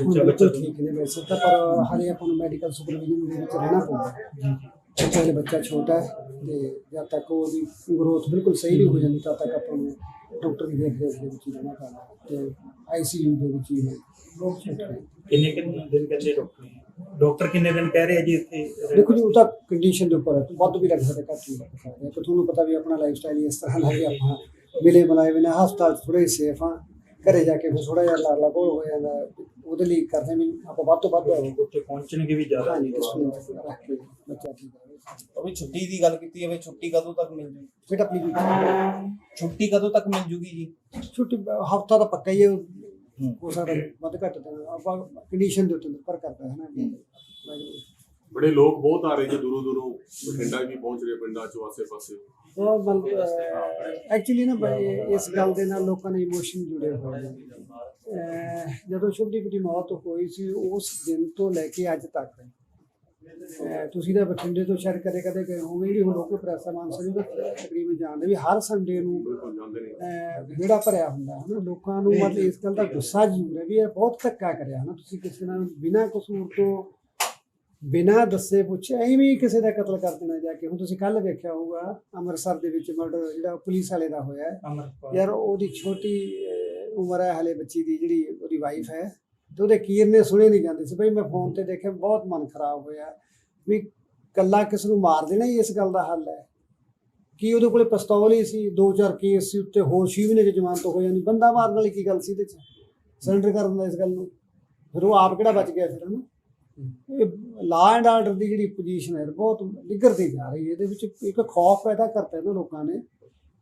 ਹੁਣ ਬਿਲਕੁਲ ਠੀਕ ਨੇ ਵੈਸੇ ਤਾਂ ਪਰ ਹਾਲੇ ਆਪਾਂ ਨੂੰ ਮੈਡੀਕਲ ਸੁਪਰਵਿਜ਼ਨ ਦੇ ਵਿੱਚ ਰਹਿਣਾ ਪਊਗਾ। ਕਿਉਂਕਿ ਬੱਚਾ ਛੋਟਾ ਹੈ ਤੇ ਜਦ ਤੱਕ ਉਹਦੀ ਗਰੋਥ ਬਿਲਕੁਲ ਸਹੀ ਨਹੀਂ ਹੋ ਜਾਂਦੀ ਤਦ ਤੱਕ ਆਪਾਂ ਨੂੰ ਡਾਕਟਰ ਦੀ ਦੇਖ ਰੇਖ ਦੇ ਵਿੱਚ ਰਹਿਣਾ ਪੈਣਾ ਤੇ ਆਈਸੀਯੂ ਦੇ ਵਿੱਚ ਹੀ ਹੈ। ਕਿੰਨੇ ਕਿੰਨੇ ਦਿਨ ਕਹਿੰਦੇ ਡਾਕਟਰ ਡਾਕਟਰ ਕਿੰਨੇ ਦਿਨ ਕਹਿ ਰਹੇ ਆ ਜੀ ਇੱਥੇ ਦੇਖੋ ਜੀ ਉਹ ਤਾਂ ਕੰਡੀਸ਼ਨ ਦੇ ਉੱਪਰ ਹੈ ਵੱਧ ਵੀ ਲੱਗ ਸਕਦਾ ਘੱਟ ਵੀ ਲੱਗ ਸਕਦਾ। ਕਿ ਤੁਹਾਨੂੰ ਪਤਾ ਵੀ ਆਪਣਾ ਲਾਈਫ ਸਟਾਈਲ ਇਸ ਤਰ੍ਹਾਂ ਦਾ ਹੈ ਆਪਾਂ ਮਿਲੇ ਬਣਾਏ ਬਿਨਾ ਹਸਪਤਾਲ ਥੋੜੇ ਸੇਫ ਆ। ਘਰੇ ਜਾ ਕੇ ਫਿਰ ਥੋੜਾ ਜਿਹਾ ਲਾਲਾ ਕੋਲ ਹੋ ਜਾਂਦਾ। ਉਹਦੇ ਲਈ ਕਰਦੇ ਵੀ ਆਪਾਂ ਵੱਧ ਤੋਂ ਵੱਧ ਉੱਥੇ ਪਹੁੰਚਣਗੇ ਵੀ ਜ਼ਿਆਦਾ। ਹਾਂਜੀ ਡਿਸਪਲਿਨ ਰੱਖ ਕੇ ਬੱਚਾ ਠੀਕ ਰਹੇ ਅਬੇ ਛੁੱਟੀ ਦੀ ਗੱਲ ਕੀਤੀ ਹੈ ਛੁੱਟੀ ਕਦੋਂ ਤੱਕ ਮਿਲ ਜੂਗੀ ਬੇਟਾ ਆਪਣੀ ਛੁੱਟੀ ਕਦੋਂ ਤੱਕ ਮਿਲ ਜੂਗੀ ਜੀ? ਛੁੱਟੀ ਹਫਤਾ ਤਾਂ ਪੱਕਾ ਹੀ ਹੈ ਹੋ। ਸਕਦਾ ਵੱਧ ਘੱਟ ਦਿਨ ਆਪਾਂ ਕੰਡੀਸ਼ਨ ਦੇ ਉੱਤੇ ਨਿਰਭਰ ਕਰਦਾ ਹੈ ਨਾ ਵੀ ਬੜੇ ਲੋਕ ਬਹੁਤ ਆ ਰਹੇ ਜੀ ਦੂਰੋਂ ਦੂਰੋਂ ਬਠਿੰਡਾ ਵੀ ਪਹੁੰਚ ਰਹੇ ਪਿੰਡਾਂ ਚੋਂ ਆਸੇ ਪਾਸੇ ਉਹ ਐਕਚੁਅਲੀ ਨਾ ਇਸ ਗੱਲ ਦੇ ਨਾਲ ਲੋਕਾਂ ਦੇ ਇਮੋਸ਼ਨ ਜੁੜੇ ਹੋਏ ਨੇ। ਜਦੋਂ ਸ਼ੁਭਦੀਪ ਦੀ ਮੌਤ ਹੋਈ ਸੀ ਉਸ ਦਿਨ ਤੋਂ ਲੈ ਕੇ ਅੱਜ ਤੱਕ। ਤੁਸੀਂ ਤਾਂ ਬਠਿੰਡੇ ਤੋਂ ਸ਼ਾਇਦ ਕਦੇ ਕਦੇ ਗਏ ਹੋਗੇ ਜਿਹੜੀ ਹੁਣ ਲੋਕਲ ਪ੍ਰੈਸ ਆ ਮਾਨਸਾ ਦੀ ਉਹ ਤਕਰੀਬਨ ਜਾਣਦੇ ਵੀ ਹਰ ਸੰਡੇ ਨੂੰ ਵਿਹੜਾ ਭਰਿਆ ਹੁੰਦਾ ਹੈ ਨਾ। ਲੋਕਾਂ ਨੂੰ ਮਤਲਬ ਇਸ ਗੱਲ ਦਾ ਗੁੱਸਾ ਜ਼ਰੂਰ ਹੈ ਵੀ ਇਹ ਬਹੁਤ ਧੱਕਾ ਕਰਿਆ ਨਾ। ਤੁਸੀਂ ਕਿਸੇ ਨਾਲ ਬਿਨਾਂ ਕਸੂਰ ਤੋਂ ਬਿਨਾਂ ਦੱਸੇ ਪੁੱਛੇ ਐਵੇਂ ਕਿਸੇ ਦਾ ਕਤਲ ਕਰ ਦੇਣਾ ਜਾ ਕੇ। ਹੁਣ ਤੁਸੀਂ ਕੱਲ ਵੇਖਿਆ ਹੋਊਗਾ ਅੰਮ੍ਰਿਤਸਰ ਦੇ ਵਿੱਚ ਮਰਡਰ ਜਿਹੜਾ ਪੁਲਿਸ ਵਾਲੇ ਦਾ ਹੋਇਆ ਯਾਰ ਉਹਦੀ ਛੋਟੀ ਉਮਰ ਹੈ ਹਲੇ ਬੱਚੀ ਦੀ, ਜਿਹੜੀ ਉਹਦੀ ਵਾਈਫ ਹੈ। ਤੇ ਉਹਦੇ ਕੀਰਨੇ ਸੁਣੇ ਨਹੀਂ ਜਾਂਦੇ ਸੀ। ਬਈ ਮੈਂ ਫੋਨ ਤੇ ਦੇਖਿਆ, ਬਹੁਤ ਮਨ ਖਰਾਬ ਹੋਇਆ। ਵੀ ਕੱਲਾ ਕਿਸ ਨੂੰ ਮਾਰ ਦੇਣਾ ਹੀ ਇਸ ਗੱਲ ਦਾ ਹੱਲ ਹੈ? ਕੀ ਉਹਦੇ ਕੋਲੇ ਪਿਸਤੌਲ ਹੀ ਸੀ? ਦੋ ਚਾਰ ਕੇਸ ਸੀ ਉੱਤੇ, ਹੋਰ ਛੇ ਮਹੀਨੇ ਦੀ ਜ਼ਮਾਨਤ ਹੋ ਜਾਂਦੀ। ਬੰਦਾ ਮਾਰਨ ਵਾਲੀ ਕੀ ਗੱਲ ਸੀ ਇਹਦੇ ਚ? ਸਰੈਂਡਰ ਕਰਨ ਦਾ ਇਸ ਗੱਲ ਨੂੰ। ਫਿਰ ਉਹ ਆਪ ਕਿਹੜਾ ਬਚ ਗਿਆ ਫਿਰ ਹਨਾ ਇਹ ਲਾ ਐਂਡ ਆਰਡਰ ਦੀ ਜਿਹੜੀ ਪੋਜੀਸ਼ਨ ਹੈ, ਬਹੁਤ ਨਿੱਘਰਦੀ ਜਾ ਰਹੀ ਹੈ। ਇਹਦੇ ਵਿੱਚ ਇੱਕ ਖੌਫ ਪੈਦਾ ਕਰਤਾ ਇਹਨਾਂ ਲੋਕਾਂ ਨੇ।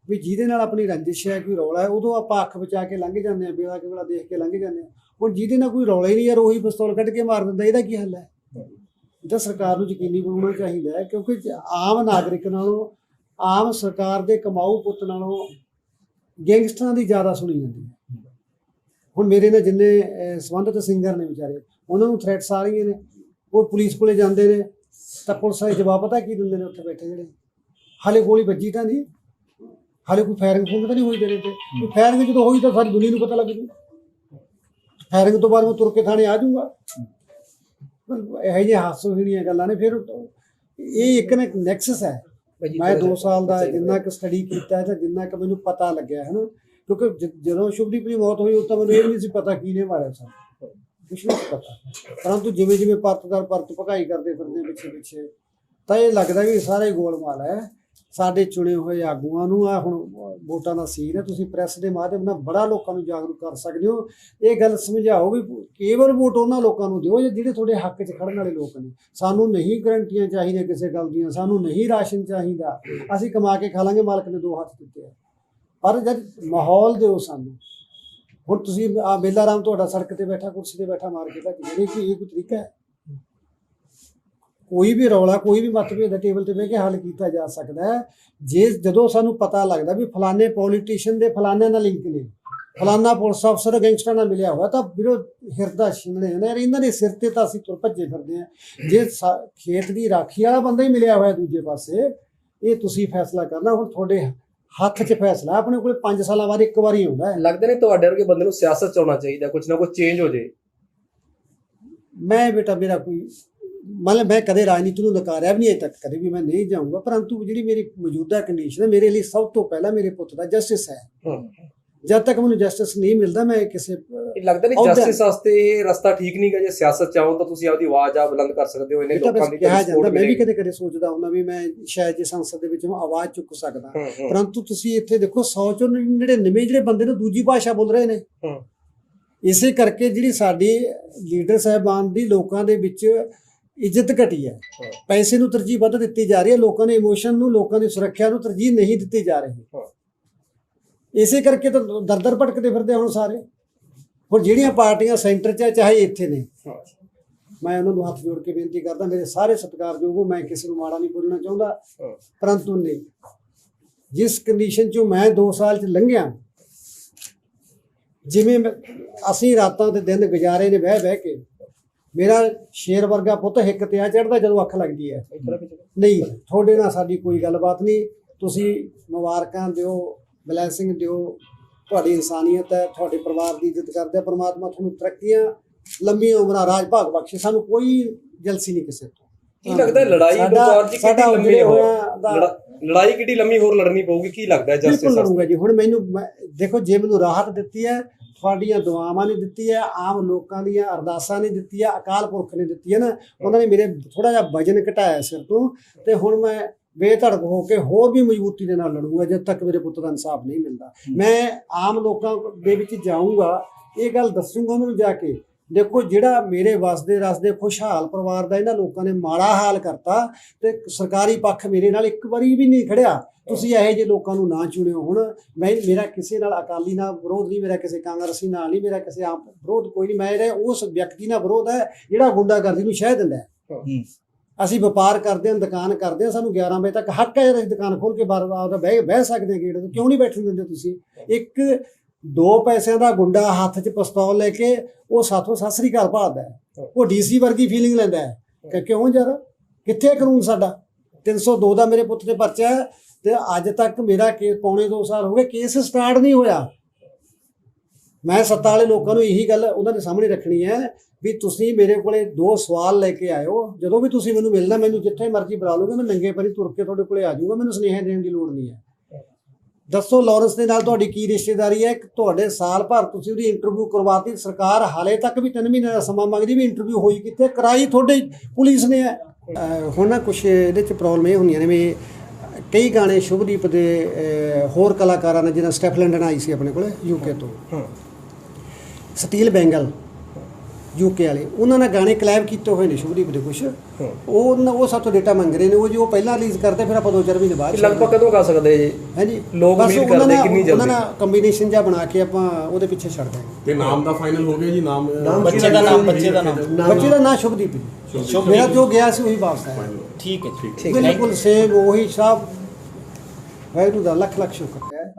ਵੀ ਜਿਹਦੇ ਨਾਲ ਆਪਣੀ ਰੰਜਿਸ਼ ਹੈ ਕੋਈ ਰੌਲਾ ਹੈ ਉਦੋਂ ਆਪਾਂ ਅੱਖ ਬਚਾ ਕੇ ਲੰਘ ਜਾਂਦੇ ਆ ਬੇਲਾ ਕੇ ਵੇਲਾ ਦੇਖ ਕੇ ਲੰਘ ਜਾਂਦੇ ਆ ਹੁਣ ਜਿਹਦੇ ਨਾਲ ਕੋਈ ਰੌਲਾ ਹੀ ਨਹੀਂ ਯਾਰ ਉਹੀ ਪਿਸਤੌਲ ਕੱਢ ਕੇ ਮਾਰ ਦਿੰਦਾ ਇਹਦਾ ਕੀ ਹੱਲ ਹੈ? ਇਹ ਤਾਂ ਸਰਕਾਰ ਨੂੰ ਯਕੀਨੀ ਬਣਾਉਣਾ ਚਾਹੀਦਾ ਹੈ ਕਿਉਂਕਿ ਆਮ ਨਾਗਰਿਕ ਨਾਲੋਂ ਆਮ ਸਰਕਾਰ ਦੇ ਕਮਾਊ ਪੁੱਤ ਨਾਲੋਂ ਗੈਂਗਸਟਰਾਂ ਦੀ ਜ਼ਿਆਦਾ ਸੁਣੀ ਜਾਂਦੀ ਹੈ। ਹੁਣ ਮੇਰੇ ਨਾਲ ਜਿੰਨੇ ਅਹ, ਸੰਬੰਧਿਤ ਸਿੰਗਰ ਨੇ ਵਿਚਾਰੇ ਉਹਨਾਂ ਨੂੰ ਥ੍ਰੈਟਸ ਆ ਰਹੀਆਂ ਨੇ ਉਹ ਪੁਲਿਸ ਕੋਲੇ ਜਾਂਦੇ ਨੇ ਤਾਂ ਪੁਲਿਸ ਵਾਲੇ ਜਵਾਬ ਪਤਾ ਕੀ ਦਿੰਦੇ ਨੇ ਉੱਥੇ ਬੈਠੇ ਜਿਹੜੇ? ਹਾਲੇ ਗੋਲੀ ਵੱਜੀ ਤਾਂ ਨਹੀਂ? ਹਾਲੇ ਕੋਈ ਫਾਇਰਿੰਗ ਫੂੰਗ ਤਾਂ ਨਹੀਂ ਹੋਈ ਤੇਰੇ ਤੇ? ਕੋਈ ਫਾਇਰਿੰਗ ਜਦੋਂ ਹੋਈ ਤਾਂ ਸਾਰੀ ਦੁਨੀਆ ਨੂੰ ਪਤਾ ਲੱਗ ਜੂ। ਫਾਇਰਿੰਗ ਤੋਂ ਬਾਅਦ ਮੈਂ ਤੁਰ ਕੇ ਥਾਣੇ ਆ ਜਾਊਂਗਾ। ਇਹ ਜਿਹੇ ਹਾਸੋ ਹੀਣੀਆਂ ਗੱਲਾਂ ਨੇ ਫਿਰ ਇਹ ਇੱਕ ਨਾ ਨੈਕਸਸ ਹੈ। ਮੈਂ 2 ਸਾਲ ਦਾ ਜਿੰਨਾ ਕੁ ਸਟੱਡੀ ਕੀਤਾ ਤਾਂ ਜਿੰਨਾ ਕੁ ਮੈਨੂੰ ਪਤਾ ਲੱਗਿਆ ਹੈ ਨਾ ਕਿਉਂਕਿ ਜਦੋਂ ਸ਼ੁਭਦੀਪ ਦੀ ਮੌਤ ਹੋਈ ਉਦੋਂ ਤਾਂ ਮੈਨੂੰ ਇਹ ਨਹੀਂ ਸੀ ਪਤਾ ਕਿਹਨੇ ਮਾਰਿਆ ਸੀ ਕੁਛ ਨਹੀਂ ਪਤਾ। ਪਰੰਤੂ ਜਿਵੇਂ ਜਿਵੇਂ ਪਰਤ ਦਰ ਪਰਤ ਭਕਾਈ ਕਰਦੇ ਫਿਰਦੇ ਪਿੱਛੇ ਪਿੱਛੇ ਤਾਂ ਇਹ ਲੱਗਦਾ ਵੀ ਇਹ ਸਾਰਾ ਗੋਲਮਾਲ ਹੈ। ਸਾਡੇ ਚੁਣੇ ਹੋਏ ਆਗੂਆਂ ਨੂੰ ਆ, ਹੁਣ ਵੋਟਾਂ ਦਾ ਸੀਨ ਹੈ, ਤੁਸੀਂ ਪ੍ਰੈਸ ਦੇ ਮਾਧਿਅਮ ਨਾਲ ਬੜਾ ਲੋਕਾਂ ਨੂੰ ਜਾਗਰੂਕ ਕਰ ਸਕਦੇ ਹੋ। ਇਹ ਗੱਲ ਸਮਝਾਓ ਵੀ ਕੇਵਲ ਵੋਟ ਉਹਨਾਂ ਲੋਕਾਂ ਨੂੰ ਦਿਓ ਜਿਹੜੇ ਤੁਹਾਡੇ ਹੱਕ 'ਚ ਖੜਨ ਵਾਲੇ ਲੋਕ ਨੇ। ਸਾਨੂੰ ਨਹੀਂ ਗਰੰਟੀਆਂ ਚਾਹੀਦੀਆਂ ਕਿਸੇ ਗੱਲ ਦੀਆਂ, ਸਾਨੂੰ ਨਹੀਂ ਰਾਸ਼ਨ ਚਾਹੀਦਾ। ਅਸੀਂ ਕਮਾ ਕੇ ਖਾ ਲਾਂਗੇ, ਮਾਲਕ ਨੇ ਦੋ ਹੱਥ ਦਿੱਤੇ ਆ। ਪਰ ਜਦ ਮਾਹੌਲ ਦਿਓ ਸਾਨੂੰ। ਹੁਣ ਤੁਸੀਂ ਆ, ਮੇਲਾ ਰਾਮ ਤੁਹਾਡਾ ਸੜਕ ਤੇ ਬੈਠਾ, ਕੁਰਸੀ ਤੇ ਬੈਠਾ, ਮਾਰ ਕੇ ਭੱਜ ਜਿਹੜੇ ਕਿ ਇਹ ਕੋਈ ਤਰੀਕਾ ਹੈ? ਕੋਈ ਵੀ ਰੌਲਾ ਕੋਈ ਵੀ ਮਤਭੇਦ ਟੇਬਲ ਤੇ ਬਹਿ ਕੇ ਹੱਲ ਕੀਤਾ ਜਾ ਸਕਦਾ ਹੈ। ਜੇ ਜਦੋਂ ਸਾਨੂੰ ਪਤਾ ਲੱਗਦਾ ਵੀ ਫਲਾਣੇ ਪੋਲੀਟੀਸ਼ੀਅਨ ਦੇ ਫਲਾਣੇ ਨਾਲ ਲਿੰਕ ਨੇ ਫਲਾਣਾ ਪੁਲਿਸ ਅਫਸਰ ਗੈਂਗਸਟਰ ਨਾਲ ਮਿਲਿਆ ਹੋਇਆ ਤਾਂ ਵੀਰੋ ਹਿਰਦਾ ਛਿੰਨੇ ਨੇ। ਇਹਨਾਂ ਦੇ ਸਿਰ ਤੇ ਤਾਂ ਅਸੀਂ ਤੁਰ ਭੱਜੇ ਫਿਰਦੇ ਆ ਜੇ ਖੇਤ ਦੀ ਰਾਖੀ ਵਾਲਾ ਬੰਦਾ ਹੀ ਮਿਲਿਆ ਹੋਇਆ ਦੂਜੇ ਪਾਸੇ ਇਹ ਤੁਸੀਂ ਫੈਸਲਾ ਕਰਨਾ। ਹੁਣ ਤੁਹਾਡੇ ਹੱਥ 'ਚ ਫੈਸਲਾ ਆਪਣੇ ਕੋਲੇ 5 ਸਾਲਾਂ ਬਾਅਦ ਇੱਕ ਵਾਰੀ ਆਉਂਦਾ ਹੈ। ਲੱਗਦਾ ਨਹੀਂ ਤੁਹਾਡੇ ਵਰਗੇ ਬੰਦੇ ਨੂੰ ਸਿਆਸਤ ਚ ਆਉਣਾ ਚਾਹੀਦਾ ਕੁਝ ਨਾ ਕੁਝ ਚੇਂਜ ਹੋ ਜੇ। ਮੈਂ ਬੇਟਾ ਮੇਰਾ ਕੋਈ ਮਤਲਬ ਮੈਂ ਕਦੇ ਰਾਜਨੀਤੀ ਨੂੰ ਨਕਾਰਿਆ ਵੀ ਨਹੀਂ ਅਜੇ ਤੱਕ ਕਦੇ ਵੀ ਮੈਂ ਨਹੀਂ ਜਾਊਂਗਾ ਪਰੰਤੂ ਜਿਹੜੀ ਮੇਰੀ ਮੌਜੂਦਾ ਕੰਡੀਸ਼ਨ ਹੈ ਮੇਰੇ ਲਈ ਸਭ ਤੋਂ ਪਹਿਲਾਂ ਮੇਰੇ ਪੁੱਤ ਦਾ ਜਸਟਿਸ ਹੈ। ਜਦ ਤੱਕ ਮੈਨੂੰ ਜਸਟਿਸ ਨਹੀਂ ਮਿਲਦਾ ਮੈਂ ਕਿਸੇ ਲੱਗਦਾ ਨਹੀਂ ਜਸਟਿਸ ਵਾਸਤੇ ਇਹ ਰਸਤਾ ਠੀਕ ਨਹੀਂ ਗਾ ਜੇ ਸਿਆਸਤ ਚ ਆਓ ਤਾਂ ਤੁਸੀਂ ਆਪਦੀ ਆਵਾਜ਼ ਆ ਬੁਲੰਦ ਕਰ ਸਕਦੇ ਹੋ ਇਹਨੇ ਲੋਕਾਂ ਦੀ ਕਿਹਾ ਜਾਂਦਾ ਮੈਂ ਵੀ। ਕਦੇ ਕਦੇ ਸੋਚਦਾ ਹੁੰਦਾ ਵੀ ਮੈਂ ਸ਼ਾਇਦ ਜੇ ਸੰਸਦ ਦੇ ਵਿੱਚ ਮੈਂ ਆਵਾਜ਼ ਚੁੱਕ ਸਕਦਾ। ਪਰੰਤੂ ਤੁਸੀਂ ਇੱਥੇ ਦੇਖੋ 100 ਚੋਂ 99 ਜਿਹੜੇ ਬੰਦੇ ਨੇ ਦੂਜੀ ਭਾਸ਼ਾ ਬੋਲ ਰਹੇ ਨੇ। ਇਸੇ ਕਰਕੇ ਜਿਹੜੀ ਸਾਡੀ ਲੀਡਰ ਸਾਹਿਬਾਨ ਦੀ ਲੋਕਾਂ ਦੇ ਵਿੱਚ ਇੱਜ਼ਤ ਘਟੀ ਹੈ। ਪੈਸੇ ਨੂੰ ਤਰਜੀਹ ਵੱਧ ਦਿੱਤੀ ਜਾ ਰਹੀ ਹੈ ਲੋਕਾਂ ਦੇ ਇਮੋਸ਼ਨ ਨੂੰ ਲੋਕਾਂ ਦੀ ਸੁਰੱਖਿਆ ਨੂੰ ਤਰਜੀਹ ਨਹੀਂ ਦਿੱਤੀ ਜਾ ਰਹੀ। ਇਸੇ ਕਰਕੇ ਤਾਂ ਦਰ ਦਰ ਭਟਕਦੇ ਫਿਰਦੇ ਹੁਣ ਸਾਰੇ ਹੁਣ ਜਿਹੜੀਆਂ ਪਾਰਟੀਆਂ ਸੈਂਟਰ 'ਚ ਹੈ ਚਾਹੇ ਇੱਥੇ ਨੇ। ਮੈਂ ਉਹਨਾਂ ਨੂੰ ਹੱਥ ਜੋੜ ਕੇ ਬੇਨਤੀ ਕਰਦਾ ਮੇਰੇ ਸਾਰੇ ਸਤਿਕਾਰਯੋਗ ਮੈਂ ਕਿਸੇ ਨੂੰ ਮਾੜਾ ਨਹੀਂ ਬੋਲਣਾ ਚਾਹੁੰਦਾ। ਪਰੰਤੂ ਨਹੀਂ ਜਿਸ ਕੰਡੀਸ਼ਨ 'ਚੋਂ ਮੈਂ 2 ਸਾਲ 'ਚ ਲੰਘਿਆ ਜਿਵੇਂ ਅਸੀਂ ਰਾਤਾਂ ਤੇ ਦਿਨ ਗੁਜ਼ਾਰੇ ਨੇ ਬਹਿ ਬਹਿ ਕੇ ਮੇਰਾ ਸ਼ੇਰ ਵਰਗਾ ਪੁੱਤ ਹਿੱਕ ਤੇ ਆ ਚੜਦਾ ਜਦੋਂ ਅੱਖ ਲੱਗਦੀ ਹੈ। ਨਹੀਂ ਤੁਹਾਡੇ ਨਾਲ ਸਾਡੀ ਕੋਈ ਗੱਲਬਾਤ ਨਹੀਂ। ਤੁਸੀਂ ਮੁਬਾਰਕਾਂ ਦਿਓ ਬਲੇਸਿੰਗ ਦਿਓ। ਤੁਹਾਡੀ ਇਨਸਾਨੀਅਤ ਹੈ ਤੁਹਾਡੇ ਪਰਿਵਾਰ ਦੀ ਇੱਜ਼ਤ ਕਰਦੇ। ਪ੍ਰਮਾਤਮਾ ਤੁਹਾਨੂੰ ਤਰੱਕੀਆਂ ਲੰਮੀ ਉਮਰਾਂ ਰਾਜ ਭਾਗ ਬਖਸ਼ੇ। ਸਾਨੂੰ ਕੋਈ ਜਲਸੀ ਨਹੀਂ ਕਿਸੇ ਤੋਂ। ਕੀ ਲੱਗਦਾ ਲੜਾਈ ਬਲਕੌਰ ਜੀ ਕਿੰਨੀ ਲੰਮੀ ਹੋਇਆ ਲੜਾਈ ਕਿੰਨੀ ਲੰਮੀ ਹੋਰ ਲੜਨੀ ਪਊਗੀ ਕੀ ਲੱਗਦਾ ਬਿਲਕੁਲ ਜਸਟਿਸ ਲੜੂੰਗਾ ਜੀ। ਹੁਣ ਮੈਨੂੰ ਦੇਖੋ ਜੇ ਮੈਨੂੰ ਰਾਹਤ ਦਿੱਤੀ ਹੈ ਤੁਹਾਡੀਆਂ ਦੁਆਵਾਂ ਨੇ ਦਿੱਤੀ ਹੈ ਆਮ ਲੋਕਾਂ ਦੀਆਂ ਅਰਦਾਸਾਂ ਨੇ ਦਿੱਤੀ ਹੈ ਅਕਾਲ ਪੁਰਖ ਨੇ ਦਿੱਤੀ ਹੈ ਨਾ। ਉਹਨਾਂ ਨੇ ਮੇਰੇ ਥੋੜਾ ਜਿਹਾ ਵਜਨ ਘਟਾਇਆ ਸਿਰ ਤੋਂ ਤੇ ਹੁਣ ਮੈਂ ਬੇਧੜਕ ਹੋ ਕੇ ਹੋਰ ਵੀ ਮਜ਼ਬੂਤੀ ਦੇ ਨਾਲ ਲੜੂੰਗਾ ਜਦ ਤੱਕ ਮੇਰੇ ਪੁੱਤ ਦਾ ਇਨਸਾਫ ਨਹੀਂ ਮਿਲਦਾ। ਮੈਂ ਆਮ ਲੋਕਾਂ ਦੇ ਵਿੱਚ ਜਾਊਂਗਾ ਇਹ ਗੱਲ ਦੱਸੂਗਾ ਉਹਨਾਂ ਨੂੰ ਜਾ ਕੇ ਦੇਖੋ ਜਿਹੜਾ ਮੇਰੇ ਵਸਦੇ ਰਸਦੇ ਖੁਸ਼ਹਾਲ ਪਰਿਵਾਰ ਦਾ ਇਹਨਾਂ ਲੋਕਾਂ ਨੇ ਮਾੜਾ ਹਾਲ ਕਰਤਾ ਤੇ ਸਰਕਾਰੀ ਪੱਖ ਮੇਰੇ ਨਾਲ ਇੱਕ ਵਾਰੀ ਵੀ ਨਹੀਂ ਖੜਿਆ। ਤੁਸੀਂ ਇਹੋ ਜਿਹੇ ਲੋਕਾਂ ਨੂੰ ਨਾ ਚੁਣਿਓ ਹੁਣ। ਮੈਂ ਮੇਰਾ ਕਿਸੇ ਨਾਲ ਅਕਾਲੀ ਨਾਲ ਵਿਰੋਧ ਨਹੀਂ ਮੇਰਾ ਕਿਸੇ ਕਾਂਗਰਸੀ ਨਾਲ ਨਹੀਂ ਮੇਰਾ ਕਿਸੇ ਆਪ ਵਿਰੋਧ ਕੋਈ ਨਹੀਂ। ਮੇਰਾ ਉਸ ਵਿਅਕਤੀ ਨਾਲ ਵਿਰੋਧ ਹੈ ਜਿਹੜਾ ਗੁੰਡਾਗਰਦੀ ਨੂੰ ਸ਼ਹਿ ਦਿੰਦਾ ਹੈ। ਅਸੀਂ ਵਪਾਰ ਕਰਦੇ ਹਾਂ ਦੁਕਾਨ ਕਰਦੇ ਹਾਂ ਸਾਨੂੰ 11 ਵਜੇ ਤੱਕ ਹੱਕ ਹੈ ਅਸੀਂ ਦੁਕਾਨ ਖੋਲ ਕੇ ਬਾਹਰ ਆਪਦਾ ਬਹਿ ਬਹਿ ਸਕਦੇ ਹਾਂ ਗੇਟ ਤੇ। ਕਿਉਂ ਨਹੀਂ ਬੈਠਣ ਦਿੰਦੇ ਤੁਸੀਂ? ਇੱਕ ਦੋ ਪੈਸਿਆਂ ਦਾ ਗੁੰਡਾ ਹੱਥ 'ਚ ਪਿਸਤੌਲ ਲੈ ਕੇ ਉਹ ਸਾਥੋਂ ਸਤਿ ਸ੍ਰੀ ਅਕਾਲ ਭਾਲਦਾ ਹੈ। ਉਹ ਡੀਸੀ ਵਰਗੀ ਫੀਲਿੰਗ ਲੈਂਦਾ ਹੈ ਕਿ ਕਿਉਂ ਯਾਰ? ਕਿੱਥੇ ਕਾਨੂੰਨ ਸਾਡਾ? 302 ਦਾ ਮੇਰੇ ਪੁੱਤ ਤੇ ਪਰਚਾ ਹੈ ਤੇ ਅੱਜ ਤੱਕ ਮੇਰਾ ਕੇਸ ਪੌਣੇ 2 ਸਾਲ ਹੋ ਗਏ, ਕੇਸ ਸਟਾਰਟ ਨਹੀਂ ਹੋਇਆ। ਮੈਂ ਸੱਤਾ ਵਾਲੇ ਲੋਕਾਂ ਨੂੰ ਇਹੀ ਗੱਲ ਉਹਨਾਂ ਦੇ ਸਾਹਮਣੇ ਰੱਖਣੀ ਹੈ ਵੀ ਤੁਸੀਂ ਮੇਰੇ ਕੋਲੇ ਦੋ ਸਵਾਲ ਲੈ ਕੇ ਆਇਓ। ਜਦੋਂ ਵੀ ਤੁਸੀਂ ਮੈਨੂੰ ਮਿਲਣਾ, ਮੈਨੂੰ ਜਿੱਥੇ ਮਰਜ਼ੀ ਬੁਲਾ ਲਓਗੇ, ਮੈਂ ਨੰਗੇ ਪੈਰੀ ਤੁਰ ਕੇ ਤੁਹਾਡੇ ਕੋਲੇ ਆ ਜਾਊਗਾ, ਮੈਨੂੰ ਸੁਨੇਹਾ ਦੇਣ ਦੀ ਲੋੜ ਨਹੀਂ ਹੈ। ਦੱਸੋ ਲਾਰੈਂਸ ਦੇ ਨਾਲ ਤੁਹਾਡੀ ਕੀ ਰਿਸ਼ਤੇਦਾਰੀ ਹੈ? ਤੁਹਾਡੇ ਸਾਲ ਭਰ ਤੁਸੀਂ ਉਹਦੀ ਇੰਟਰਵਿਊ ਕਰਵਾਤੀ ਸਰਕਾਰ ਹਾਲੇ ਤੱਕ ਵੀ 3 ਮਹੀਨੇ ਦਾ ਸਮਾਂ ਮੰਗਦੀ ਵੀ ਇੰਟਰਵਿਊ ਹੋਈ ਕਿੱਥੇ? ਕਰਾਈ ਤੁਹਾਡੇ ਪੁਲਿਸ ਨੇ। ਹੁਣ ਨਾ ਕੁਝ ਇਹਦੇ ਚ ਪ੍ਰੋਬਲਮ ਇਹ ਹੁੰਦੀਆਂ ਨੇ ਵੀ ਕਈ ਗਾਣੇ ਸ਼ੁਭਦੀਪ ਦੇ ਹੋਰ ਕਲਾਕਾਰਾਂ ਨੇ ਜਿਹਨਾਂ ਸਟੈਫ ਲੰਡਨ ਆਈ ਸੀ ਆਪਣੇ ਕੋਲੇ ਯੂਕੇ ਤੋਂ। Steel bangle. ਯੂਕੇ ਵਾਲੇ ਉਹਨਾਂ ਨਾਲ ਗਾਣੇ ਕਲੈਬ ਕੀਤੇ ਹੋਏ ਨੇ ਸ਼ੁਭਦੀਪ ਦੇ ਕੁਝ ਉਹ ਉਹਨਾਂ- ਉਹ ਸਾਤੋਂ ਡੇਟਾ ਮੰਗ ਰਹੇ ਨੇ ਉਹ ਜੋ ਪਹਿਲਾਂ ਰਿਲੀਜ਼ ਕਰਦੇ ਫਿਰ ਆਪਾਂ ਦੋ ਚਾਰ ਮਹੀਨੇ ਬਾਅਦ ਲਗਭਗ ਕਦੋਂ ਕਰ ਸਕਦੇ ਜੀ? ਹਾਂਜੀ ਲੋਕ ਉਮੀਦ ਕਰਦੇ ਕਿੰਨੀ ਉਹਨਾਂ ਜਲਦੀ? ਨਾਲ ਕੰਬੀਨੇਸ਼ਨ ਜਿਹਾ ਬਣਾ ਕੇ ਆਪਾਂ ਉਹਦੇ ਪਿੱਛੇ ਛੱਡ ਦਾਂਗੇ। ਤੇ ਨਾਮ ਦਾ ਫਾਈਨਲ ਹੋ ਗਿਆ ਜੀ ਨਾਮ ਬੱਚੇ ਦਾ ਨਾਮ ਬੱਚੇ ਦਾ ਨਾਮ। ਬੱਚੇ ਦਾ ਨਾਂ ਸ਼ੁਭਦੀਪ ਜੀ। ਮੇਰਾ ਜੋ ਗਿਆ ਸੀ ਉਹੀ ਵਾਪਸ ਆਇਆ। ਠੀਕ ਹੈ ਜੀ। ਬਿਲਕੁਲ ਸੇਮ ਉਹੀ ਸਭ। ਵਾਹਿਗੁਰੂ ਦਾ ਲੱਖ ਲੱਖ ਸ਼ੁਕਰ ਹੈ।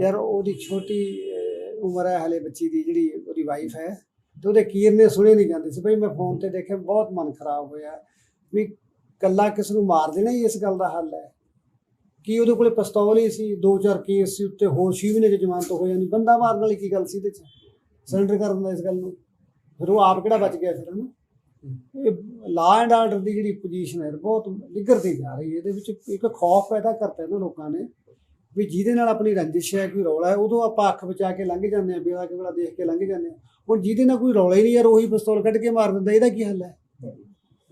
ਯਾਰ ਉਹਦੀ ਛੋਟੀ ਅਹ, ਉਮਰ ਹੈ ਹਲੇ ਬੱਚੀ ਦੀ ਜਿਹੜੀ ਉਹਦੀ ਵਾਈਫ ਹੈ। ਤੇ ਉਹਦੇ ਕੀਰ ਨੇ ਸੁਣੇ ਨਹੀਂ ਜਾਂਦੇ ਸੀ। ਬਈ ਮੈਂ ਫੋਨ ਤੇ ਦੇਖਿਆ ਬਹੁਤ ਮਨ ਖਰਾਬ ਹੋਇਆ। ਵੀ ਕੱਲਾ ਕਿਸ ਨੂੰ ਮਾਰ ਦੇਣਾ ਹੀ ਇਸ ਗੱਲ ਦਾ ਹੱਲ ਹੈ। ਕੀ ਉਹਦੇ ਕੋਲੇ ਪਿਸਤੌਲ ਹੀ ਸੀ? ਦੋ ਚਾਰ ਕੇਸ ਸੀ ਉੱਤੇ, ਹੋਰ ਛੇ ਮਹੀਨੇ ਚ ਜ਼ਮਾਨਤ ਹੋ ਜਾਣੀ ਬੰਦਾ ਮਾਰਨ ਵਾਲੀ ਕੀ ਗੱਲ ਸੀ ਇਹਦੇ ਚ? ਸਰੈਂਡਰ ਕਰਨ ਦਾ ਇਸ ਗੱਲ ਨੂੰ। ਫਿਰ ਉਹ ਆਪ ਕਿਹੜਾ ਬਚ ਗਿਆ ਫਿਰ ਨਾ ਇਹ ਲਾ ਐਂਡ ਆਰਡਰ ਦੀ ਜਿਹੜੀ ਪੋਜੀਸ਼ਨ ਹੈ ਬਹੁਤ ਨਿੱਘਰਦੀ ਜਾ ਰਹੀ ਹੈ। ਇਹਦੇ ਵਿੱਚ ਇੱਕ ਖੌਫ ਪੈਦਾ ਕਰਤਾ ਇਹਨਾਂ ਲੋਕਾਂ ਨੇ। ਵੀ ਜਿਹਦੇ ਨਾਲ ਆਪਣੀ ਰੰਜਿਸ਼ ਹੈ ਕੋਈ ਰੌਲਾ ਹੈ ਉਦੋਂ ਆਪਾਂ ਅੱਖ ਬਚਾ ਕੇ ਲੰਘ ਜਾਂਦੇ ਆ ਬੇਲਾ ਕਿ ਦੇਖ ਕੇ ਲੰਘ ਜਾਂਦੇ ਆ ਹੁਣ ਜਿਹਦੇ ਨਾਲ ਕੋਈ ਰੌਲਾ ਹੀ ਨਹੀਂ ਯਾਰ ਉਹੀ ਪਿਸਤੌਲ ਕੱਢ ਕੇ ਮਾਰ ਦਿੰਦਾ ਇਹਦਾ ਕੀ ਹੱਲ ਹੈ?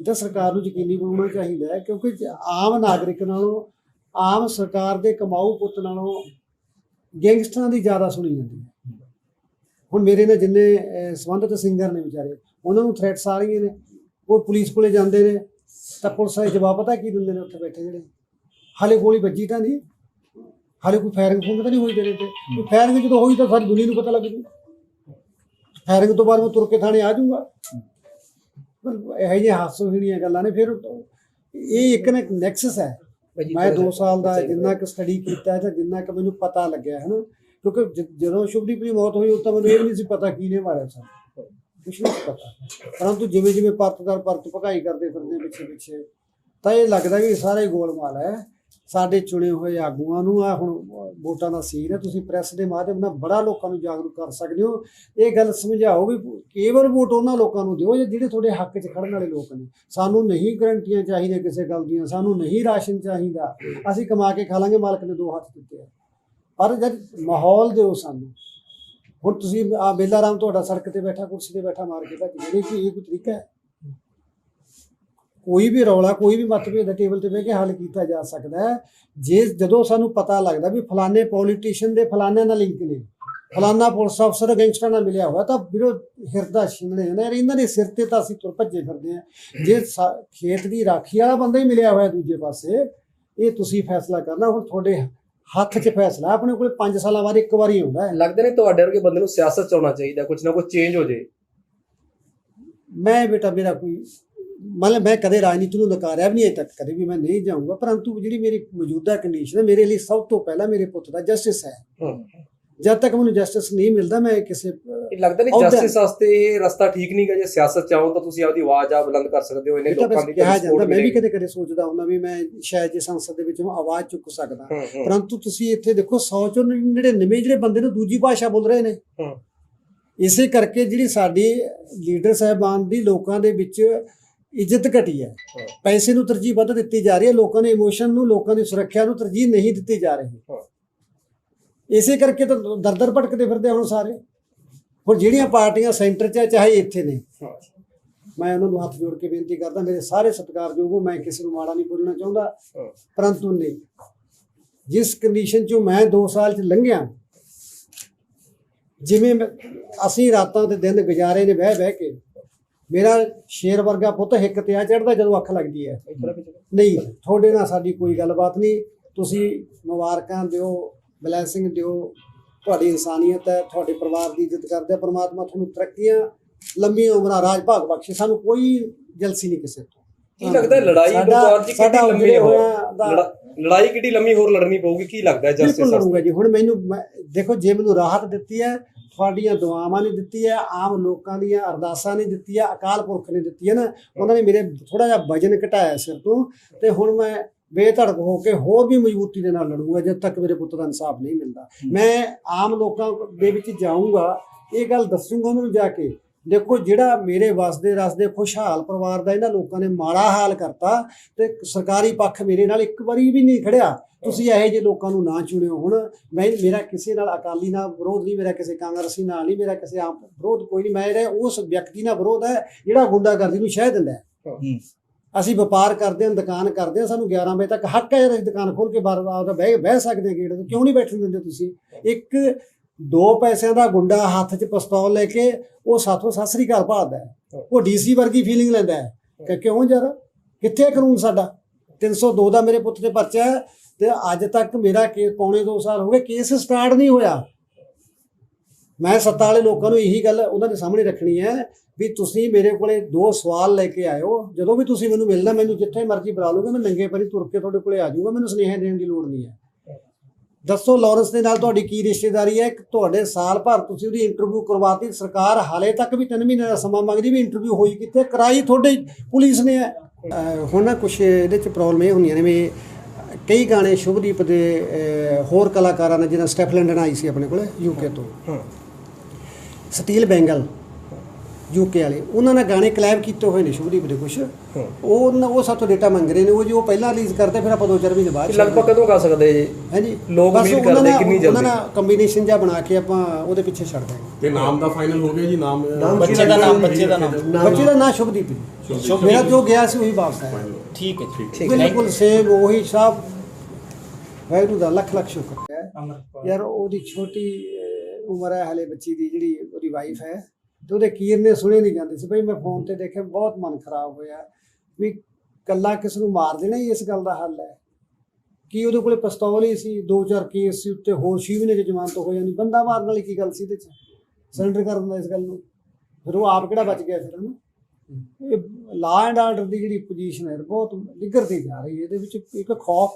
ਇਹ ਤਾਂ ਸਰਕਾਰ ਨੂੰ ਯਕੀਨੀ ਬਣਾਉਣਾ ਚਾਹੀਦਾ ਹੈ ਕਿਉਂਕਿ ਆਮ ਨਾਗਰਿਕ ਨਾਲੋਂ ਆਮ ਸਰਕਾਰ ਦੇ ਕਮਾਊ ਪੁੱਤ ਨਾਲੋਂ ਗੈਂਗਸਟਰਾਂ ਦੀ ਜ਼ਿਆਦਾ ਸੁਣੀ ਜਾਂਦੀ ਹੈ। ਹੁਣ ਮੇਰੇ ਨਾਲ ਜਿੰਨੇ ਅਹ, ਸੰਬੰਧਿਤ ਸਿੰਗਰ ਨੇ ਵਿਚਾਰੇ ਉਹਨਾਂ ਨੂੰ ਥ੍ਰੈਟਸ ਆ ਰਹੀਆਂ ਨੇ ਉਹ ਪੁਲਿਸ ਕੋਲੇ ਜਾਂਦੇ ਨੇ ਤਾਂ ਪੁਲਿਸ ਵਾਲੇ ਜਵਾਬ ਪਤਾ ਕੀ ਦਿੰਦੇ ਨੇ ਉੱਥੇ ਬੈਠੇ ਜਿਹੜੇ? ਹਾਲੇ ਗੋਲੀ ਵੱਜੀ ਤਾਂ ਨਹੀਂ। ਹਾਲੇ ਕੋਈ ਫਾਇਰਿੰਗ ਫੂੰਗ ਤਾਂ ਨਹੀਂ ਹੋਈ ਤੇਰੇ ਤੇ? ਕੋਈ ਫਾਇਰਿੰਗ ਜਦੋਂ ਹੋਈ ਤਾਂ ਸਾਰੀ ਦੁਨੀਆ ਨੂੰ ਪਤਾ ਲੱਗ ਜੂ। ਫਾਇਰਿੰਗ ਤੋਂ ਬਾਅਦ ਮੈਂ ਤੁਰ ਕੇ ਥਾਣੇ ਆ ਜਾਊਂਗਾ। ਪਰ ਇਹੋ ਜਿਹੇ ਹਾਸੋਹੀਣੀਆਂ ਗੱਲਾਂ ਨੇ ਫਿਰ ਇਹ ਇੱਕ ਨਾ ਨੈਕਸਸ ਹੈ। ਮੈਂ 2 ਸਾਲ ਦਾ ਜਿੰਨਾ ਕੁ ਸਟੱਡੀ ਕੀਤਾ ਹੈ ਤਾਂ ਜਿੰਨਾ ਕੁ ਮੈਨੂੰ ਪਤਾ ਲੱਗਿਆ ਹੈ ਨਾ ਕਿਉਂਕਿ ਜਦੋਂ ਸ਼ੁਭਦੀਪ ਦੀ ਮੌਤ ਹੋਈ ਉਸ ਤਾਂ ਮੈਨੂੰ ਇਹ ਵੀ ਨਹੀਂ ਸੀ ਪਤਾ ਕਿਹਨੇ ਮਾਰਿਆ ਸੀ ਕੁਛ ਨਹੀਂ ਪਤਾ। ਪਰੰਤੂ ਜਿਵੇਂ ਜਿਵੇਂ ਪਰਤ ਦਰ ਪਰਤ ਭਗਾਈ ਕਰਦੇ ਫਿਰਦੇ ਪਿੱਛੇ ਪਿੱਛੇ ਤਾਂ ਇਹ ਲੱਗਦਾ ਇਹ ਸਾਰਾ ਹੀ ਗੋਲਮਾਲ ਹੈ। ਸਾਡੇ ਚੁਣੇ ਹੋਏ ਆਗੂਆਂ ਨੂੰ ਆ ਹੁਣ ਵੋਟਾਂ ਦਾ ਸੀਨ ਹੈ, ਤੁਸੀਂ ਪ੍ਰੈਸ ਦੇ ਮਾਧਿਅਮ ਨਾਲ ਬੜਾ ਲੋਕਾਂ ਨੂੰ ਜਾਗਰੂਕ ਕਰ ਸਕਦੇ ਹੋ। ਇਹ ਗੱਲ ਸਮਝਾਓ ਵੀ ਕੇਵਲ ਵੋਟ ਉਹਨਾਂ ਲੋਕਾਂ ਨੂੰ ਦਿਓ, ਜਿਹੜੇ ਤੁਹਾਡੇ ਹੱਕ 'ਚ ਖੜਨ ਵਾਲੇ ਲੋਕ ਨੇ। ਸਾਨੂੰ ਨਹੀਂ ਗਰੰਟੀਆਂ ਚਾਹੀਦੀਆਂ ਕਿਸੇ ਗੱਲ ਦੀਆਂ, ਸਾਨੂੰ ਨਹੀਂ ਰਾਸ਼ਨ ਚਾਹੀਦਾ। ਅਸੀਂ ਕਮਾ ਕੇ ਖਾ ਲਾਂਗੇ, ਮਾਲਕ ਨੇ ਦੋ ਹੱਥ ਦਿੱਤੇ ਆ। ਪਰ ਜਦ ਮਾਹੌਲ ਦਿਓ ਸਾਨੂੰ। ਹੁਣ ਤੁਸੀਂ ਆ, ਬੇਲਾ ਰਾਮ ਤੁਹਾਡਾ ਸੜਕ ਤੇ ਬੈਠਾ, ਕੁਰਸੀ ਤੇ ਬੈਠਾ, ਮਾਰ ਕੇ ਭੱਜ ਜਿਹੜੇ ਕਿ, ਇਹ ਕੋਈ ਤਰੀਕਾ ਹੈ? ਕੋਈ ਵੀ ਰੌਲਾ ਕੋਈ ਵੀ ਮਤਭੇਦ ਦਾ ਟੇਬਲ ਤੇ ਬਹਿ ਕੇ ਹੱਲ ਕੀਤਾ ਜਾ ਸਕਦਾ ਹੈ। ਜੇ ਜਦੋਂ ਸਾਨੂੰ ਪਤਾ ਲੱਗਦਾ ਵੀ ਫਲਾਣੇ ਪੋਲੀਟੀਸ਼ੀਅਨ ਦੇ ਫਲਾਣੇ ਨਾਲ ਲਿੰਕ ਨੇ ਫਲਾਣਾ ਪੁਲਿਸ ਅਫਸਰ ਗੈਂਗਸਟਰ ਨਾਲ ਮਿਲਿਆ ਹੋਇਆ ਤਾਂ ਵੀਰੋ ਹਿਰਦਾ ਛਿਮਣੇ ਨੇ ਇਹਨਾਂ ਦੇ ਸਿਰ ਤੇ ਤਾਂ ਅਸੀਂ ਤੁਰ ਭੱਜੇ ਫਿਰਦੇ ਆ। ਜੇ ਖੇਤ ਦੀ ਰਾਖੀ ਵਾਲਾ ਬੰਦਾ ਹੀ ਮਿਲਿਆ ਹੋਇਆ ਦੂਜੇ ਪਾਸੇ ਇਹ ਤੁਸੀਂ ਫੈਸਲਾ ਕਰਨਾ। ਹੁਣ ਤੁਹਾਡੇ ਹੱਥ 'ਚ ਫੈਸਲਾ ਆਪਣੇ ਕੋਲ 5 ਸਾਲਾਂ ਬਾਅਦ ਇੱਕ ਵਾਰੀ ਆਉਂਦਾ ਹੈ। ਲੱਗਦਾ ਨਹੀਂ ਤੁਹਾਡੇ ਵਰਗੇ ਬੰਦੇ ਨੂੰ ਸਿਆਸਤ ਚ ਆਉਣਾ ਚਾਹੀਦਾ ਕੁਝ ਨਾ ਕੁਝ ਚੇਂਜ ਹੋ ਜੇ। ਮੈਂ ਬੇਟਾ ਮੇਰਾ ਕੋਈ ਮਤਲਬ ਮੈਂ ਕਦੇ ਰਾਜਨੀਤੀ ਨੂੰ ਨਕਾਰਿਆ ਵੀ ਨਹੀਂ ਅਜੇ ਤੱਕ ਕਦੇ ਵੀ ਮੈਂ ਨਹੀਂ ਜਾਊਂਗਾ ਪਰੰਤੂ ਜਿਹੜੀ ਮੇਰੀ ਮੌਜੂਦਾ ਕੰਡੀਸ਼ਨ ਹੈ ਮੇਰੇ ਲਈ ਸਭ ਤੋਂ ਪਹਿਲਾਂ ਮੇਰੇ ਪੁੱਤ ਦਾ ਜਸਟਿਸ ਹੈ ਜਦ ਤੱਕ ਮੈਨੂੰ ਜਸਟਿਸ ਨਹੀਂ ਮਿਲਦਾ ਮੈਂ ਕਿਸੇ ਲੱਗਦਾ ਨਹੀਂ ਜਸਟਿਸ ਵਾਸਤੇ ਇਹ ਰਸਤਾ ਠੀਕ ਨਹੀਂ ਗਾ ਜੇ ਸਿਆਸਤ ਚ ਆਓ ਤਾਂ ਤੁਸੀਂ ਆਪਦੀ ਆਵਾਜ਼ ਆ ਬੁਲੰਦ ਕਰ ਸਕਦੇ ਹੋ ਇਹਨੇ ਲੋਕਾਂ ਦੀ ਕਿਹਾ ਜਾਂਦਾ ਮੈਂ ਵੀ। ਕਦੇ ਕਦੇ ਸੋਚਦਾ ਹੁੰਦਾ ਵੀ ਮੈਂ ਸ਼ਾਇਦ ਜੇ ਸੰਸਦ ਦੇ ਵਿੱਚ ਆਵਾਜ਼ ਚੁੱਕ ਸਕਦਾ। ਪਰੰਤੂ ਤੁਸੀਂ ਇੱਥੇ ਦੇਖੋ 100 ਚੋਂ 99 ਜਿਹੜੇ ਬੰਦੇ ਨੇ ਦੂਜੀ ਭਾਸ਼ਾ ਬੋਲ ਰਹੇ ਨੇ। ਇਸੇ ਕਰਕੇ ਜਿਹੜੀ ਸਾਡੀ ਲੀਡਰ ਸਾਹਿਬਾਨ ਦੀ ਲੋਕਾਂ ਦੇ ਵਿੱਚ ਇੱਜ਼ਤ ਘਟੀ ਹੈ। ਪੈਸੇ ਨੂੰ ਤਰਜੀਹ ਵੱਧ ਦਿੱਤੀ ਜਾ ਰਹੀ ਹੈ। ਲੋਕਾਂ ਦੇ ਇਮੋਸ਼ਨ ਨੂੰ ਲੋਕਾਂ ਦੀ ਸੁਰੱਖਿਆ ਨੂੰ ਤਰਜੀਹ ਨਹੀਂ ਦਿੱਤੀ ਜਾ ਰਹੀ। ਇਸੇ ਕਰਕੇ ਤਾਂ ਦਰਦਰ ਭਟਕਦੇ ਫਿਰਦੇ ਹੁਣ ਸਾਰੇ। ਹੁਣ ਜਿਹੜੀਆਂ ਪਾਰਟੀਆਂ ਸੈਂਟਰ 'ਚ ਚਾਹੇ ਇੱਥੇ ਨੇ। ਮੈਂ ਉਹਨਾਂ ਨੂੰ ਹੱਥ ਜੋੜ ਕੇ ਬੇਨਤੀ ਕਰਦਾ ਮੇਰੇ ਸਾਰੇ ਸਤਿਕਾਰਯੋਗ ਮੈਂ ਕਿਸੇ ਨੂੰ ਮਾੜਾ ਨਹੀਂ ਬੋਲਣਾ ਚਾਹੁੰਦਾ। ਪਰੰਤੂ ਨਹੀਂ। ਜਿਸ ਕੰਡੀਸ਼ਨ 'ਚੋਂ ਮੈਂ 2 ਸਾਲ 'ਚ ਲੰਘਿਆ ਜਿਵੇਂ ਅਸੀਂ ਰਾਤਾਂ ਤੇ ਦਿਨ ਗੁਜ਼ਾਰੇ ਨੇ ਬਹਿ ਬਹਿ ਕੇ ਮੇਰਾ ਸ਼ੇਰ ਵਰਗਾ ਪੁੱਤ ਹਿੱਕ ਤੇ ਆ ਚੜਦਾ ਜਦੋਂ ਅੱਖ ਲੱਗਦੀ ਹੈ। ਨਹੀਂ ਤੁਹਾਡੇ ਨਾਲ ਸਾਡੀ ਕੋਈ ਗੱਲਬਾਤ ਨਹੀਂ। ਤੁਸੀਂ ਮੁਬਾਰਕਾਂ ਦਿਓ ਬਲੇਸਿੰਗ ਦਿਓ। ਤੁਹਾਡੀ ਇਨਸਾਨੀਅਤ ਹੈ ਤੁਹਾਡੇ ਪਰਿਵਾਰ ਦੀ ਇੱਜ਼ਤ ਕਰਦੇ ਆ ਪ੍ਰਮਾਤਮਾ ਤੁਹਾਨੂੰ ਤਰੱਕੀਆਂ ਲੰਮੀਆਂ ਉਮਰਾਂ ਰਾਜ ਭਾਗ ਬਖਸ਼ੇ। ਸਾਨੂੰ ਕੋਈ ਜਲਸੀ ਨਹੀਂ ਕਿਸੇ ਤੋਂ। ਕੀ ਲੱਗਦਾ ਲੜਾਈ ਗੁਰਦੁਆਰ ਸਾਡਾ ਕਿੰਨੀ ਲੰਮੀ ਹੋਇਆ? ਲੜਾਈ ਕਿੰਨੀ ਲੰਮੀ ਹੋਰ ਲੜਨੀ ਪਊਗੀ ਕੀ ਲੱਗਦਾ ਬਿਲਕੁਲ ਜਸਟਿਸ ਲੜੂੰਗਾ ਜੀ। ਹੁਣ ਮੈਨੂੰ ਦੇਖੋ ਜੇ ਮੈਨੂੰ ਰਾਹਤ ਦਿੱਤੀ ਹੈ ਤੁਹਾਡੀਆਂ ਦੁਆਵਾਂ ਨੇ ਦਿੱਤੀ ਹੈ ਆਮ ਲੋਕਾਂ ਦੀਆਂ ਅਰਦਾਸਾਂ ਨੇ ਦਿੱਤੀ ਹੈ ਅਕਾਲ ਪੁਰਖ ਨੇ ਦਿੱਤੀ ਹੈ ਨਾ। ਉਹਨਾਂ ਨੇ ਮੇਰੇ ਥੋੜਾ ਜਿਹਾ ਵਜਨ ਘਟਾਇਆ ਸਿਰ ਤੋਂ ਤੇ ਹੁਣ ਮੈਂ ਬੇਧੜਕ ਹੋ ਕੇ ਹੋਰ ਵੀ ਮਜ਼ਬੂਤੀ ਦੇ ਨਾਲ ਲੜੂੰਗਾ ਜਦ ਤੱਕ ਮੇਰੇ ਪੁੱਤ ਦਾ ਇਨਸਾਫ ਨਹੀਂ ਮਿਲਦਾ। ਮੈਂ ਆਮ ਲੋਕਾਂ ਦੇ ਵਿੱਚ ਜਾਊਂਗਾ ਇਹ ਗੱਲ ਦੱਸੂੰਗਾ ਉਹਨਾਂ ਨੂੰ ਜਾ ਕੇ। ਦੇਖੋ ਜਿਹੜਾ ਮੇਰੇ ਵਸਦੇ ਰਸਦੇ ਖੁਸ਼ਹਾਲ ਪਰਿਵਾਰ ਦਾ ਇਹਨਾਂ ਲੋਕਾਂ ਨੇ ਮਾੜਾ ਹਾਲ ਕਰਤਾ ਤੇ ਸਰਕਾਰੀ ਪੱਖ ਮੇਰੇ ਨਾਲ ਇੱਕ ਵਾਰੀ ਵੀ ਨਹੀਂ ਖੜਿਆ। ਤੁਸੀਂ ਇਹੋ ਜਿਹੇ ਲੋਕਾਂ ਨੂੰ ਨਾ ਚੁਣਿਓ ਹੁਣ। ਮੈਂ ਮੇਰਾ ਕਿਸੇ ਨਾਲ ਅਕਾਲੀ ਨਾਲ ਵਿਰੋਧ ਨਹੀਂ ਮੇਰਾ ਕਿਸੇ ਕਾਂਗਰਸੀ ਨਾਲ ਨਹੀਂ ਮੇਰਾ ਕਿਸੇ ਆਪ ਵਿਰੋਧ ਕੋਈ ਨਹੀਂ। ਮੇਰਾ ਉਸ ਵਿਅਕਤੀ ਨਾਲ ਵਿਰੋਧ ਹੈ ਜਿਹੜਾ ਗੁੰਡਾਗਰਦੀ ਨੂੰ ਸ਼ਹਿ ਦਿੰਦਾ ਹੈ। ਅਸੀਂ ਵਪਾਰ ਕਰਦੇ ਹਾਂ ਦੁਕਾਨ ਕਰਦੇ ਹਾਂ ਸਾਨੂੰ 11 ਵਜੇ ਤੱਕ ਹੱਕ ਹੈ ਅਸੀਂ ਦੁਕਾਨ ਖੋਲ ਕੇ ਬਾਹਰ ਆਪਦਾ ਬਹਿ ਬਹਿ ਸਕਦੇ ਹਾਂ ਗੇਟ ਤੇ। ਕਿਉਂ ਨਹੀਂ ਬੈਠਣ ਦਿੰਦੇ ਤੁਸੀਂ? ਇੱਕ ਦੋ ਪੈਸਿਆਂ ਦਾ ਗੁੰਡਾ ਹੱਥ 'ਚ ਪਿਸਤੌਲ ਲੈ ਕੇ ਉਹ ਸਾਥੋਂ ਸਤਿ ਸ੍ਰੀ ਅਕਾਲ ਭਾਲਦਾ ਹੈ। ਉਹ ਡੀਸੀ ਵਰਗੀ ਫੀਲਿੰਗ ਲੈਂਦਾ ਹੈ। ਕਿ ਕਿਉਂ ਯਾਰ? ਕਿੱਥੇ ਕਾਨੂੰਨ ਸਾਡਾ? 302 ਦਾ ਮੇਰੇ ਪੁੱਤ ਤੇ ਪਰਚਾ ਹੈ ਤੇ ਅੱਜ ਤੱਕ ਮੇਰਾ ਕੇਸ ਪੌਣੇ 2 ਸਾਲ ਹੋ ਗਏ ਕੇਸ ਸਟਾਰਟ ਨਹੀਂ ਹੋਇਆ। ਮੈਂ ਸੱਤਾ ਵਾਲੇ ਲੋਕਾਂ ਨੂੰ ਇਹੀ ਗੱਲ ਉਹਨਾਂ ਦੇ ਸਾਹਮਣੇ ਰੱਖਣੀ ਹੈ ਵੀ ਤੁਸੀਂ ਮੇਰੇ ਕੋਲੇ ਦੋ ਸਵਾਲ ਲੈ ਕੇ ਆਇਓ। ਜਦੋਂ ਵੀ ਤੁਸੀਂ ਮੈਨੂੰ ਮਿਲਣਾ ਮੈਨੂੰ ਜਿੱਥੇ ਮਰਜ਼ੀ ਬੁਲਾ ਲਓਗੇ ਮੈਂ ਨੰਗੇ ਪੈਰੀ ਤੁਰ ਕੇ ਤੁਹਾਡੇ ਕੋਲੇ ਆ ਜਾਊਂਗਾ ਮੈਨੂੰ ਸੁਨੇਹਾ ਦੇਣ ਦੀ ਲੋੜ ਨਹੀਂ ਹੈ। ਦੱਸੋ ਲਾਰੈਂਸ ਦੇ ਨਾਲ ਤੁਹਾਡੀ ਕੀ ਰਿਸ਼ਤੇਦਾਰੀ ਹੈ? ਤੁਹਾਡੇ ਸਾਲ ਭਰ ਤੁਸੀਂ ਉਹਦੀ ਇੰਟਰਵਿਊ ਕਰਵਾਤੀ ਸਰਕਾਰ ਹਾਲੇ ਤੱਕ ਵੀ 3 ਮਹੀਨੇ ਦਾ ਸਮਾਂ ਮੰਗਦੀ ਵੀ ਇੰਟਰਵਿਊ ਹੋਈ ਕਿੱਥੇ? ਕਰਾਈ ਤੁਹਾਡੇ ਪੁਲਿਸ ਨੇ? ਹੁਣ ਨਾ ਕੁਝ ਇਹਦੇ ਚ ਪ੍ਰੋਬਲਮ ਇਹ ਹੁੰਦੀਆਂ ਨੇ ਵੀ ਕਈ ਗਾਣੇ ਸ਼ੁਭਦੀਪ ਦੇ ਹੋਰ ਕਲਾਕਾਰਾਂ ਨੇ ਜਿਹਨਾਂ ਸਟੈਫ ਲੰਡਨ ਆਈ ਸੀ ਆਪਣੇ ਕੋਲੇ ਯੂਕੇ ਤੋਂ। ਹਾਂ। ਸਟੀਲ ਬੈਂਗਲ ਯੂਕੇ ਵਾਲੇ। ਉਹਨਾਂ ਨਾਲ ਗਾਣੇ ਕਲੈਬ ਕੀਤੇ ਹੋਏ ਨੇ ਸ਼ੁਭਦੀਪ ਦੇ ਕੁਝ ਹਾਂ। ਉਹ ਉਹਨਾਂ- ਉਹ ਸਾਥੋਂ ਡੇਟਾ ਮੰਗ ਰਹੇ ਨੇ। ਉਹ ਜੋ ਪਹਿਲਾਂ ਰਿਲੀਜ਼ ਕਰਦੇ ਫਿਰ ਆਪਾਂ ਦੋ ਚਾਰ ਮਹੀਨੇ ਬਾਅਦ ਲਗਭਗ ਕਦੋਂ ਕਰ ਸਕਦੇ ਜੀ ਹਾਂਜੀ। ਲੋਕ ਉਮੀਦ ਕਰਦੇ ਕਿੰਨੀ ਉਹਨਾਂ ਜਲਦੀ? ਨਾਲ ਕੰਬੀਨੇਸ਼ਨ ਜਿਹਾ ਬਣਾ ਕੇ ਆਪਾਂ ਉਹਦੇ ਪਿੱਛੇ ਛੱਡ ਦਾਂਗੇ ਤੇ ਨਾਮ ਦਾ ਫਾਈਨਲ ਹੋ ਗਿਆ ਜੀ? ਨਾਮ ਬੱਚੇ ਦਾ ਨਾਮ? ਬੱਚੇ ਦਾ ਨਾਮ? ਬੱਚੇ ਦਾ ਨਾਂ ਸ਼ੁਭਦੀਪ ਹੈ ਮੇਰਾ ਜੋ। ਗਿਆ ਸੀ ਉਹੀ ਵਾਪਸ ਆਇਆ। ਠੀਕ ਹੈ ਜੀ। ਠੀਕ ਬਿਲਕੁਲ ਸੇਮ ਉਹੀ ਸਭ। ਵਾਹਿਗੁਰੂ ਦਾ ਲੱਖ ਲੱਖ ਸ਼ੁਕਰ। ਹੈ ਅਮਰਪਾਲ। ਯਾਰ ਉਹਦੀ ਛੋਟੀ ਅਹ, ਉਮਰ ਹੈ ਹਲੇ ਬੱਚੀ ਦੀ ਜਿਹੜੀ ਉਹਦੀ ਵਾਈਫ ਹੈ। ਤੇ ਉਹਦੇ ਕੀਰ ਨੇ ਸੁਣੇ ਨਹੀਂ ਜਾਂਦੇ ਸੀ। ਬਈ ਮੈਂ ਫੋਨ ਤੇ ਦੇਖਿਆ ਬਹੁਤ ਮਨ ਖਰਾਬ ਹੋਇਆ। ਵੀ ਕੱਲਾ ਕਿਸ ਨੂੰ ਮਾਰ ਦੇਣਾ ਹੀ ਇਸ ਗੱਲ ਦਾ ਹੱਲ ਹੈ। ਕੀ ਉਹਦੇ ਕੋਲੇ ਪਿਸਤੌਲ ਹੀ ਸੀ? ਦੋ ਚਾਰ ਕੇਸ ਸੀ ਉੱਤੇ ਹੋਰ ਛੇ ਮਹੀਨੇ ਚ ਜ਼ਮਾਨਤ ਹੋ ਜਾਣੀ ਬੰਦਾ ਮਾਰਨ ਵਾਲੀ ਕੀ ਗੱਲ ਸੀ ਇਹਦੇ ਚ? ਸਰੈਂਡਰ ਕਰ ਦਿੰਦਾ ਇਸ ਗੱਲ ਨੂੰ। ਫਿਰ ਉਹ ਆਪ ਕਿਹੜਾ ਬਚ ਗਿਆ ਫਿਰ ਹਨਾ? ਇਹ ਲਾ ਐਂਡ ਆਰਡਰ ਦੀ ਜਿਹੜੀ ਪੋਜੀਸ਼ਨ ਹੈ ਬਹੁਤ ਨਿੱਘਰਦੀ ਜਾ ਰਹੀ ਹੈ। ਇਹਦੇ ਵਿੱਚ ਇੱਕ ਖੌਫ